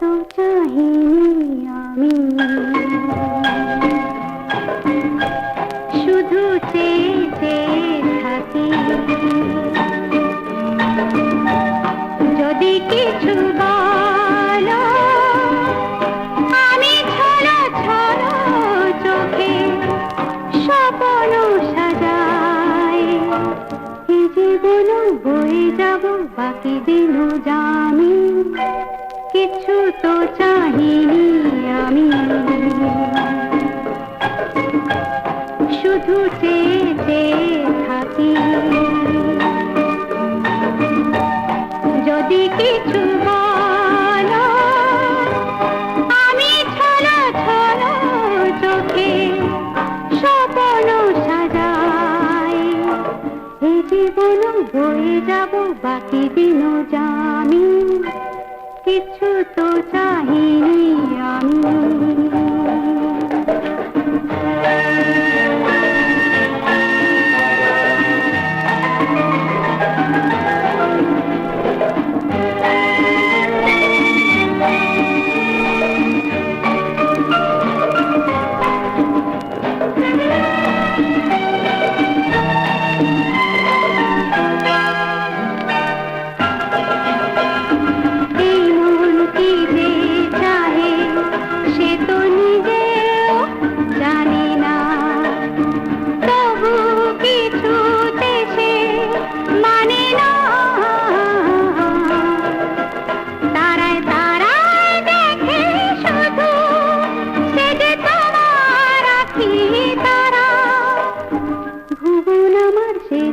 তো চাহিনি আমি। শুধু চেয়ে থাকি। যদি কিছু বলো, আমি ছলো ছলো চোখে যাব, বাকি দিন জানি। কিছু তো চাহিনি আমি। শুধু চেয়ে থাকি। যদি কিছু বলো, আমি যাব বাকি দিনও জানি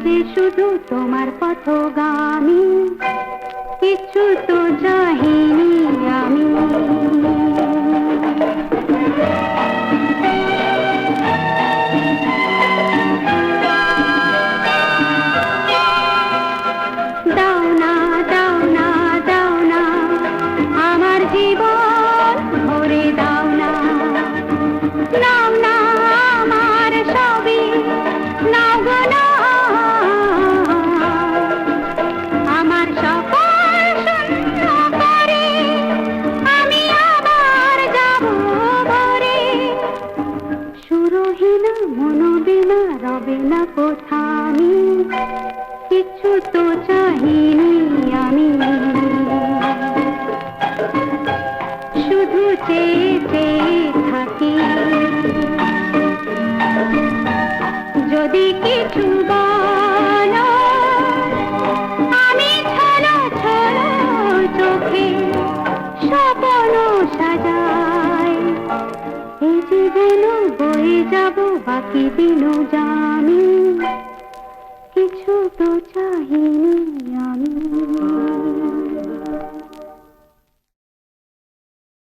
যে শুধু তোমার পথগামী কিছু তো চাহিনি আমি। কিছু তো চাহিনি আমি। শুধু চেয়ে থাকি। যদি কিছু বলো আমি ছলো ছলো চোখে স্বপ্ন সাজাই। এই জীবন বয়ে যাব বাকি দিন জানি। কিছু তো চাহিনি